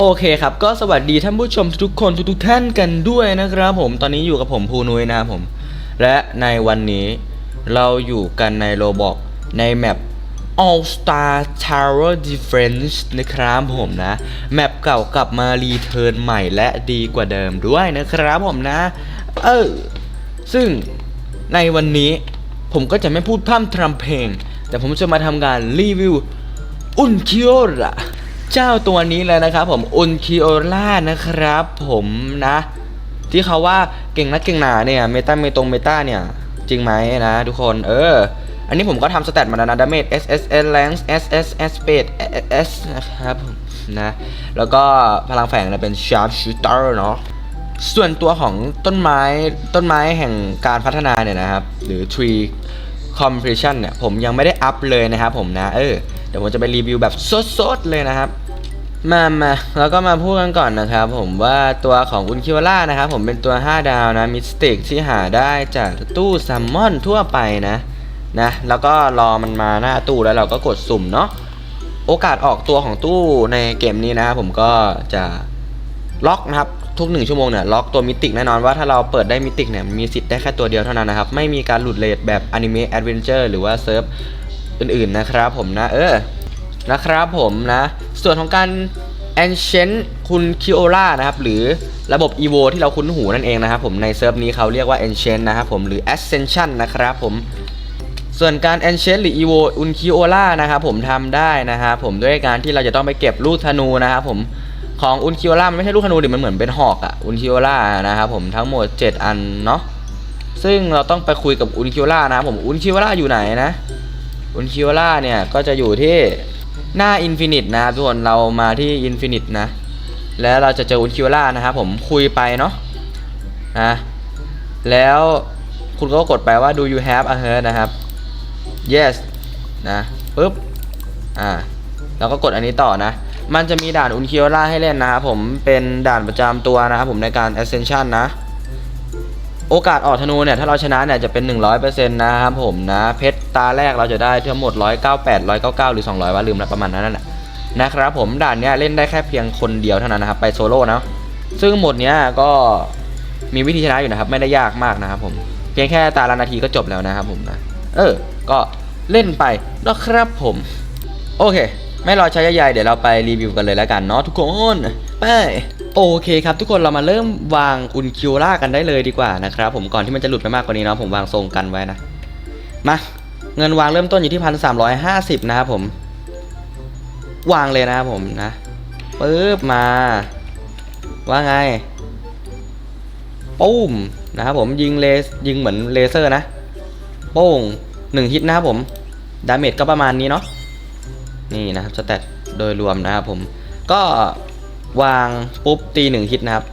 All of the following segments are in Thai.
โอเคครับ ก็สวัสดีท่านผู้ชมทุกคนทุกๆท่านกันด้วยนะครับผมตอนนี้อยู่กับผมภูนุ้ยนะครับผม และในวันนี้เราอยู่กันในโรบอกในแมป All Star Tower Defense นะครับผมนะ แมปเก่ากลับมารีเทิร์นใหม่และดีกว่าเดิมด้วยนะครับผมนะ เออ ซึ่งในวันนี้ผมก็จะไม่พูดพร่ำทำเพลง แต่ผมจะมาทำการรีวิวอุนคิโอระ เจ้าตัวนี้เลยนะครับผมอุนคิโอล่านะครับ ผมนะ ที่เขาว่าเก่งนักเก่งหนาเนี่ยเมตาเมตรงเมตาเนี่ย จริงไหมนะทุกคนเออ อันนี้ผมก็ทำสแตทมาแล้วนะดาเมจ S S S Length S S S Speed S S นะครับผมนะแล้วก็พลังแฝงเนี่ยเป็น Sharp Shooter เนาะส่วนตัวของต้นไม้ต้นไม้แห่งการพัฒนาเนี่ยนะครับ หรือ tree completion เนี่ยผมยังไม่ได้อัพเลยนะครับผมนะ เออ เดี๋ยวผมจะไปรีวิวแบบสดๆเลยนะครับมามาแล้วก็มาพูดกันก่อนนะครับ ผมว่าตัวของอุนคิวล่านะครับ ผมเป็นตัว 5 ดาวนะมิสติกที่หาได้จากตู้ซัมมอนทั่วไปนะนะแล้วก็รอมันมาหน้าตู้แล้วเราก็กดสุ่มเนาะโอกาสออกตัวของตู้ในเกมนี้นะครับผมก็จะล็อกนะครับทุกหนึ่งชั่วโมงเนี่ยล็อกตัวมิติกแน่นอนว่าถ้าเราเปิดได้มิติกเนี่ยมีสิทธิ์ได้แค่ตัวเดียวเท่านั้นนะครับ ไม่มีการหลุดเลทแบบอนิเมะแอดเวนเจอร์หรือว่าเซิร์ฟ อื่นๆนะครับผมนะ เออ นะครับผมนะ ส่วนของการ Ancient คุณคิโอล่านะครับ หรือระบบ EVO ที่เราคุ้นหูนั่นเองนะครับผมในเซิร์ฟนี้เขาเรียกว่า Ancient นะครับผมหรือ Ascension นะครับผมส่วนการ Ancient หรือ EVO อุนคิโอล่านะครับผมทำได้นะครับผมด้วยการที่เราจะต้องไปเก็บลูกธนูนะครับผมของอุนคิโอล่ามันไม่ใช่ลูกธนูดิมันเหมือนเป็นหอกอะอุนคิโอล่านะครับผมทั้งหมด 7 อันเนาะซึ่งเราต้องไปคุยกับอุนคิโอล่านะครับผมอุนคิโอล่าอยู่ไหนนะ อุนคิโอล่าเนี่ยก็จะอยู่ที่หน้าอินฟินิตนะครับทุกคนเรามาที่อินฟินิตนะ แล้วเราจะเจออุนคิโอล่านะครับผมคุยไปเนาะนะแล้วคุณก็กดไปว่า do you have a heart นะครับ yes นะปุ๊บอ่าแล้วก็กดอันนี้ต่อนะ มันจะมีด่านอุนคิโอล่าให้เล่นนะครับผมเป็นด่านประจำตัวนะครับผมในการ ascension นะ โอกาสออกธนูเนี่ยถ้าเราชนะเนี่ยจะเป็น 100%นะครับผมนะเพชรตาแรกเราจะได้ทั้งหมด 198 199 หรือ 200ว่าลืมแล้วประมาณนั้นน่ะนะครับผมด่านเนี้ยเล่นได้แค่เพียงคนเดียวเท่านั้นนะครับไปโซโล่นะซึ่งหมดเนี้ยก็มีวิธีชนะอยู่นะครับไม่ได้ยากมากนะครับผมเพียงแค่ตาละนาทีก็จบแล้วนะครับผมนะเออ ก็เล่นไปนะครับผม โอเค ไม่รอใช้ใหญ่เดี๋ยวเราไปรีวิวกันเลยแล้วกันเนาะทุกคนไป โอเคครับทุกคนเรามาเริ่มวางอุนคิวล่ากันได้เลยดีกว่านะครับผมก่อนที่มันจะหลุดไปมากกว่านี้เนาะผมวางทรงกันไว้นะ มา เงินวางเริ่มต้นอยู่ที่พันสามร้อยห้าสิบนะครับผม วางเลยนะครับผมนะปึ๊บมา ว่าไงปุ้มนะครับผมยิงเลสยิงเหมือนเลเซอร์นะโป้งหนึ่งฮิตนะครับผมดาเมจก็ประมาณนี้เนาะนี่นะครับสแตทโดยรวมนะครับผมก็ วางปุ๊บตีหนึ่งฮิตนะครับ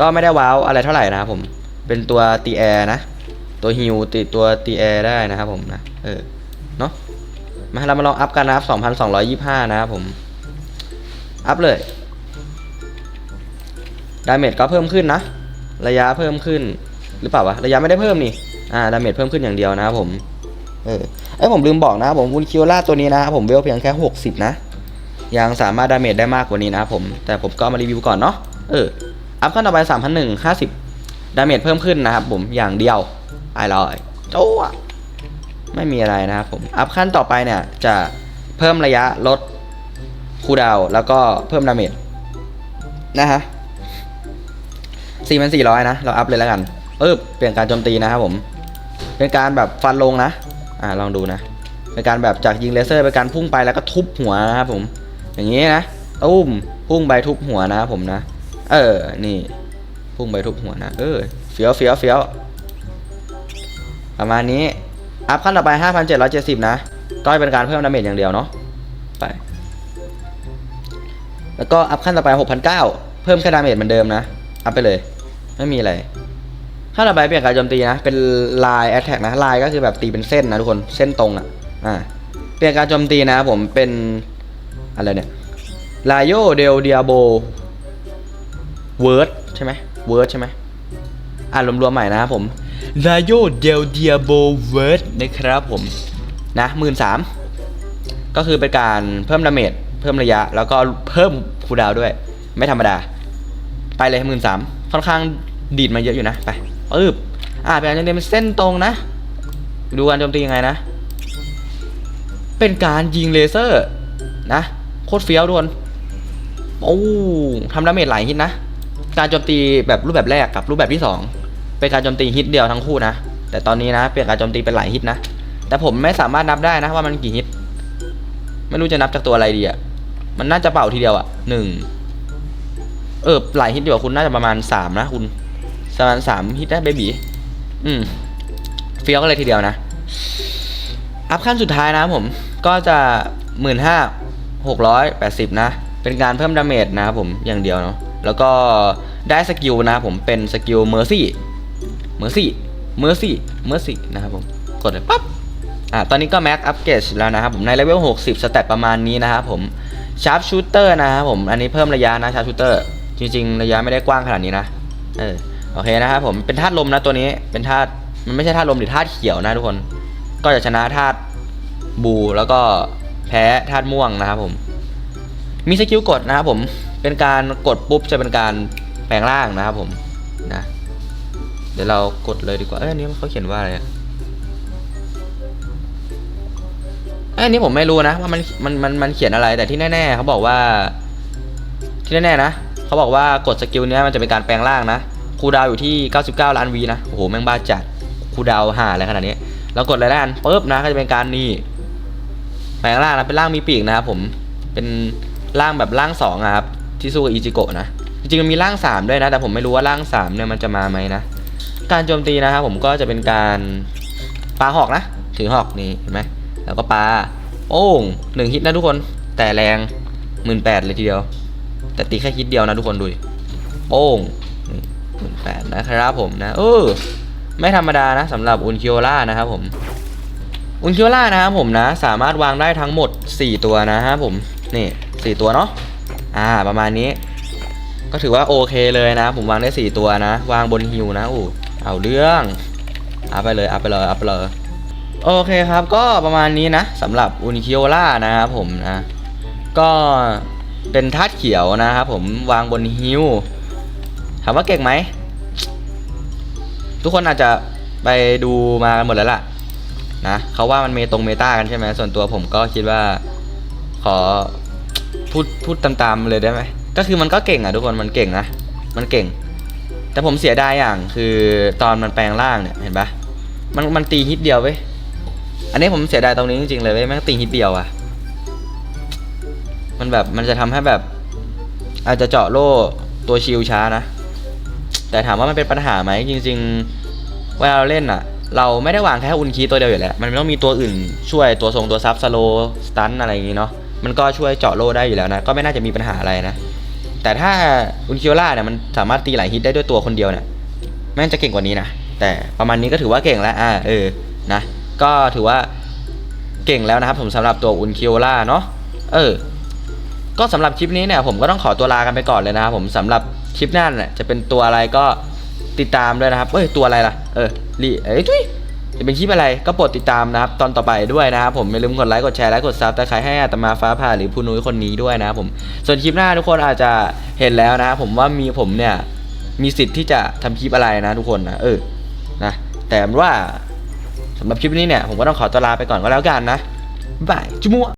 ก็ไม่ได้ว้าวอะไรเท่าไหร่นะครับผม เป็นตัวตีแอร์นะ ตัวฮิวตีตัวตีแอร์ได้นะครับผมนะ เออ เนาะมาเรามาลองอัพกันนะครับ2,225 นะครับผม อัพเลย ดาเมจก็เพิ่มขึ้นนะ ระยะเพิ่มขึ้น หรือเปล่าวะ ระยะไม่ได้เพิ่มนี่ อ่า ดาเมจเพิ่มขึ้นอย่างเดียวนะครับผม เออเอ้ยผมลืมบอกนะครับผมอุนคิวล่าตัวนี้นะครับผมเวลเพียงแค่ 60 นะ ยังสามารถดาเมจได้มากกว่านี้นะครับผม แต่ผมก็มารีวิวก่อนเนาะ เออ อัพขั้นต่อไป3 1 50 ดาเมจเพิ่มขึ้นนะครับผม อย่างเดียวไอ้ลอยโจ้วไม่มีอะไรนะครับผม อัพขั้นต่อไปเนี่ยจะเพิ่มระยะลดคูดาวแล้วก็เพิ่มดาเมจนะฮะ4,400นะ เราอัพเลยแล้วกันเออเปลี่ยนการโจมตีนะครับผม เป็นการแบบฟันลงนะ อ่าลองดูนะ เป็นการแบบจากยิงเลเซอร์เป็นการพุ่งไปแล้วก็ทุบหัวนะครับผม อย่างนี้นะตุ้มพุ่งไปทุบหัวนะครับผมนะ เออ นี่ พุ่งไปทุบหัวนะ เออ เฟี้ยวเฟี้ยวเฟี้ยวประมาณนี้ อัพขั้นต่อไป 5,770 นะ ก็เป็นการเพิ่มดาเมจอย่างเดียวเนาะ ไป แล้วก็อัพขั้นต่อไป 6,900 เพิ่มแค่ดาเมจเหมือนเดิมนะ อัพไปเลย ไม่มีอะไรถ้าเราไปเปลี่ยนการโจมตีนะ เป็นลายแอตแทกนะลายก็คือแบบตีเป็นเส้นนะทุกคน เส้นตรงอะ อ่า เปลี่ยนการโจมตีนะผมเป็น อะไรเนี่ยลายโยเดลเดียโบเวิร์ดใช่ไหมเวิร์ดใช่ไหมอ่านรวมๆใหม่นะครับผมลายโยเดลเดียโบเวิร์ดนะครับผมนะหมื่นสามก็คือเป็นการเพิ่มดาเมจเพิ่มระยะ แล้วก็เพิ่มคูดาวด้วย ไม่ธรรมดา ไปเลยหมื่นสามค่อนข้างดีดมาเยอะอยู่นะไปปึ๊บอ่าเป็นการโจมตีเป็นเส้นตรงนะ ดูการโจมตียังไงนะ เป็นการยิงเลเซอร์นะ คตรเฟี้ยวทุกคนโอ้ทำดาเมจหลายฮิตนะ การโจมตีแบบรูปแบบแรกกับรูปแบบที่สองเป็นการโจมตีฮิตเดียวทั้งคู่นะ แต่ตอนนี้นะเปลี่ยนการโจมตีเป็นหลายฮิตนะ แต่ผมไม่สามารถนับได้นะว่ามันกี่ฮิต ไม่รู้จะนับจากตัวอะไรดีอะมันน่าจะเป่าทีเดียวอะหนึ่งเออหลายฮิตอยู่อะคุณน่าจะประมาณสามนะคุณประมาณสามฮิตได้เบบีอืมเฟี้ยวกันเลยทีเดียวนะ อัพขั้นสุดท้ายนะผม ก็จะหมื่นห้า หกร้อยแปดสิบนะ เป็นการเพิ่มดาเมจนะครับผมอย่างเดียวเนาะแล้วก็ได้สกิลนะครับผมเป็นสกิลเมอร์ซี่เมอร์ซี่เมอร์ซี่เมอร์ซี่นะครับผมกดเลยปั๊บอะตอนนี้ก็แม็กอัพเกจแล้วนะครับผมในเลเวล60 สเตตประมาณนี้นะครับผมชาร์ปชูเตอร์นะครับผมอันนี้เพิ่มระยะนะชาร์ปชูเตอร์จริงๆ ระยะไม่ได้กว้างขนาดนี้นะเออโอเคนะครับผมเป็นธาตุลมนะตัวนี้เป็นธาตุมันไม่ใช่ธาตุลมหรือธาตุเขียวนะทุกคน ก็จะชนะธาตุบูแล้วก็ แพ้ธาตุม่วงนะครับผม มีสกิลกดนะครับผม เป็นการกดปุ๊บจะเป็นการแปลงร่างนะครับผมนะ เดี๋ยวเรากดเลยดีกว่า เอ้ยอันนี้เขาเขียนว่าอะไรอะเอ้ยอันนี้ผมไม่รู้นะว่ามันมันมันมันเขียนอะไรแต่ที่แน่ๆเขาบอกว่า ที่แน่ๆนะเขาบอกว่ากดสกิลเนี้ยมันจะเป็นการแปลงร่างนะคูดาวอยู่ที่ 99 ล้านวีนะโอ้โหแม่งบ้าจัดคูดาวหาอะไรขนาดนี้เรากดอะไรด้านปุ๊บนะก็จะเป็นการนี่ แปลงร่างนะเป็นร่างมีปีกนะครับผมเป็นร่างแบบร่างสองอะครับที่สู้กับอิจิโกะนะจริงๆมันมีร่างสามด้วยนะ แต่ผมไม่รู้ว่าร่างสามเนี่ยมันจะมาไหมนะการโจมตีนะครับผมก็จะเป็นการปาหอกนะ ถือหอกนี่เห็นไหมแล้วก็ปาโป้งหนึ่งฮิตนะทุกคนแต่แรงหมื่นแปดเลยทีเดียว แต่ตีแค่ฮิตเดียวนะทุกคนดูโป้งหมื่นแปดนะครับผมนะเออไม่ธรรมดานะสำหรับอุนคิโอล่านะครับผม อุนคิโอล่านะครับผมนะ สามารถวางได้ทั้งหมด 4 ตัวนะครับผมนี่ 4 ตัวเนาะอ่าประมาณนี้ ก็ถือว่าโอเคเลยนะ ผมวางได้ 4 ตัวนะ วางบนฮิวนะอู้เอาเรื่องเอาไปเลยเอาไปเลยเอาไปเลยโอเคครับก็ประมาณนี้นะสำหรับอุนคิโอล่านะครับผมนะก็เป็นธาตุเขียวนะครับผมวางบนฮิวถามว่าเก่งไหม ทุกคนอาจจะไปดูมากันหมดแล้วล่ะ นะเขาว่ามันเมตรงเมตากันใช่ไหมส่วนตัวผมก็คิดว่าขอพูดพูดตามๆเลยได้ไหมก็คือมันก็เก่งอะทุกคนมันเก่งนะมันเก่ง แต่ผมเสียดายอย่างคือตอนมันแปลงร่างเนี่ยเห็นปะมันมันตีฮิตเดียวเว้ยอันนี้ผมเสียดายตรงนี้จริงๆเลยเว้ยแม่งตีฮิตเดียวอะมันแบบมันจะทำให้แบบ อาจจะเจาะโล่ตัวชิลช้านะ แต่ถามว่ามันเป็นปัญหาไหมจริงๆเวลาเราเล่นอะ เราไม่ได้วางแค่อุนคีตัวเดียวอยู่แล้ว มันต้องมีตัวอื่นช่วยตัวทรงตัวซับสโลสตันอะไรอย่างงี้เนาะ มันก็ช่วยเจาะโลได้อยู่แล้วนะ ก็ไม่น่าจะมีปัญหาอะไรนะ แต่ถ้าอุนคิโอล่าเนี่ยมันสามารถตีหลายฮิตได้ด้วยตัวคนเดียวเนี่ยแม่งจะเก่งกว่านี้นะ แต่ประมาณนี้ก็ถือว่าเก่งแล้ว อ่า เออ นะ ก็ถือว่าเก่งแล้วนะครับผมสำหรับตัวอุนคิโอล่าเนาะ เออ ก็สำหรับคลิปนี้เนี่ยผมก็ต้องขอตัวลากันไปก่อนเลยนะครับผมสำหรับคลิปหน้าเนี่ยจะเป็นตัวอะไรก็ ติดตามด้วยนะครับเอ้ยตัวอะไรล่ะเออรีเอ้ยทุยจะเป็นคลิปอะไรก็โปรดติดตามนะครับ ตอนต่อไปด้วยนะครับผมอย่าลืมกดไลค์กดแชร์และกดซับแตะไครให้อาตมาฟ้าผ่าหรือผู้นุ้ยคนนี้ด้วยนะครับผมส่วนคลิปหน้าทุกคนอาจจะเห็นแล้วนะครับผมว่ามีผมเนี่ยมีสิทธิ์ที่จะทำคลิปอะไรนะทุกคนนะเออนะแต่ว่าสำหรับคลิปนี้เนี่ยผมก็ต้องขอตัวลาไปก่อนก็แล้วกันนะบายบายจุ๊มัว